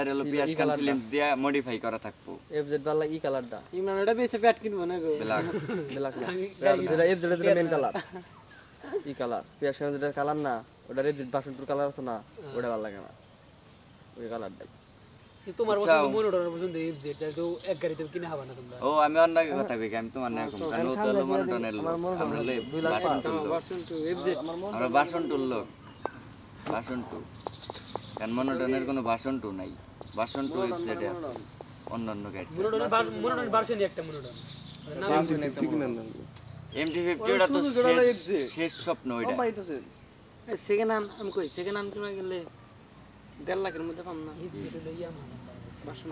আর হলো পিয়াস ফিল্মস দিয়া মডিফাই করা থাকব। এফজেড বালা ই কালারটা। ইমরান এটা ব্যাট কিনবো না গো। ব্ল্যাক। ব্ল্যাক না। এফজেড মেন কালার ই কালার। পিয়াস যেটা কালার না ওটা রেড বাসন্তুর কালার আছে না ওটা ভালো লাগে না। ওই কালারটাই। তোমার আচ্ছা। পছন্দ মনে ওঠার পছন্দ এই তো এক গাড়িতে কিনে হবে না তোমরা? ও আমি অন্য কথা কই আমি তোমার না কম। কারণ ও তো হলো মনোটনের লোক। আমরা হলো বাসন তুললো ভার্সন এফজেড আমরা বাসন টুললো বাসন টু কারণ মনোটনের কোনো বাসন টু নাই। বাসন টু ওয়েবসাইটে আছে অন্য অন্য গাড়ি মনোটন মনোটন ভার্সনই একটা মনোটন এমটি ফিফটি ওটা তো শেষ শেষ স্বপ্ন ওইটা। সেকেন্ড হ্যান্ড আমি কই সেকেন্ড হ্যান্ড কিনে গেলে দেড় লাখের মধ্যে পাম না।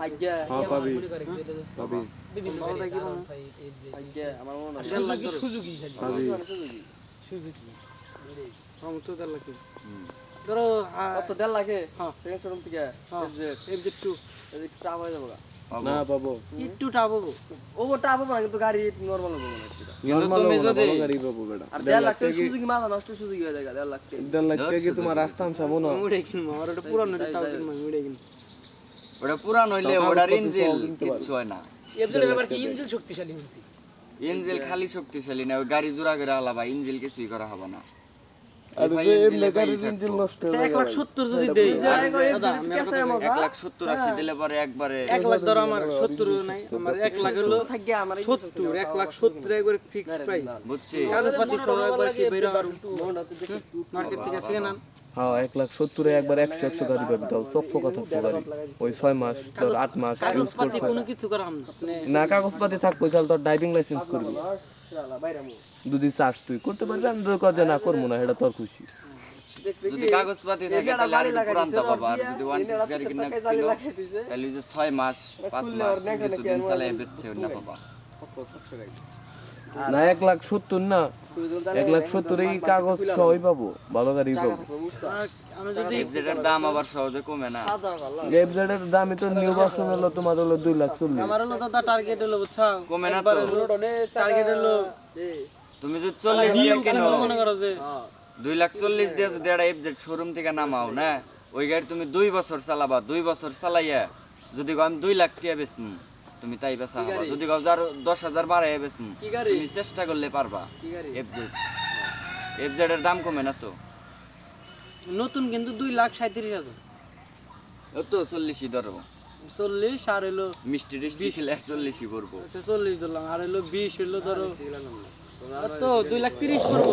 আজ্ঞা। পাবি পাবি ধরো কত দেড় লাখে? হ্যাঁ। সেকেন্ড শোরুম থেকে? এফজেড টু টাপ হয়ে যাব না পাবো। একটু টাপ হব ও টাপ হবে না কিন্তু গাড়ি নরমাল না নরমাল গাড়ি পাবো বেটা। আর দেড় লাখ টাকা সুজুকি মাথা নষ্ট সুজুকি হয়ে যায় দেড় লাখ টাকা। দেড় লাখ টাকা তোমার রাস্তান চাবো না মুড়ে কিনবো আর ওটা পুরানো টাও কিনবো মুড়ে কিনবো। ওটা পুরান হইলে ওটার ইঞ্জিল কিচ্ছু হয় না। এফজেড ব্যাপার কি ইঞ্জিন শক্তিশালী ইঞ্জিল খালি শক্তিশালী না ওই গাড়ি জোড়া করে আলাবা ইঞ্জিল কিছুই করা হবে না। আর এই ভাই যে ইঞ্জিলে এমনি গাড়ির ইঞ্জিন নষ্ট হয়ে এক লাখ যদি দেই। এক দিলে পরে একবারে এক লাখ ধরো আমার সত্তর নাই আমার এক লাখ হলো থাকিয়া আমার এই সত্তর এক লাখ সত্তর একবারে ফিক্স প্রাইস বুঝছি। কাগজপাতি সব একবার কি বের মার্কেট থেকে আছে না? হ্যাঁ এক লাখ সত্তরে একবার একশো একশো গাড়ি পাবি তাও চকচকা থাকতো গাড়ি। ওই ছয় মাস আট মাস না। আপনি না কাগজপাতি থাকব তাহলে তোর ড্রাইভিং লাইসেন্স করবি। যদি চাস তুই করতে পারবি আমি তোর কথা না করব না এটা তোর খুশি। যদি কাগজপাতি থাকে তাহলে আর একটু পুরানটা পাবা আর যদি ওয়ান পিস গাড়ি কিনা কিলো তাহলে ওই যে ছয় মাস পাঁচ মাস কিছুদিন চালাই বেচছে না পাবা না এক লাখ সত্তর না এক লাখ সত্তর এই কাগজ সবই পাবো ভালো গাড়ি পাবো। এফজেডের দাম আবার সহজে কমে না। এফজেড দামই তো নিউ ভার্সন হলো তোমার হলো দুই লাখ চল্লিশ। আমার হলো দাদা টার্গেট হলো বুঝছ? কমে না তো। টার্গেট হলো। তুমি যদি চল্লিশ দিয়ে কিনো মনে করো যে? দুই লাখ চল্লিশ দিয়ে যদি একটা এফজেড শোরুম থেকে নামাও না? ওই গাড়ি তুমি দুই বছর চালাবা দুই বছর চালাইয়া যদি আমি দুই লাখ টিয়া বেচমু। তুমি তাই বেচা হবা। যদি কও যার দশ হাজার বাড়াই বেচমু তুমি চেষ্টা করলে পারবা। কি এফজেড এফজেড এর দাম কমে না তো। নতুন কিন্তু দুই লাখ সাঁত্রিশ হাজার। তো চল্লিশই ধরো। চল্লিশ আর হলো মিষ্টি টিষ্টি খেলে চল্লিশই পড়ব আচ্ছা চল্লিশ ধরলাম আর হলো বিশ হলো ধরো তো দুই লাখ তিরিশ করব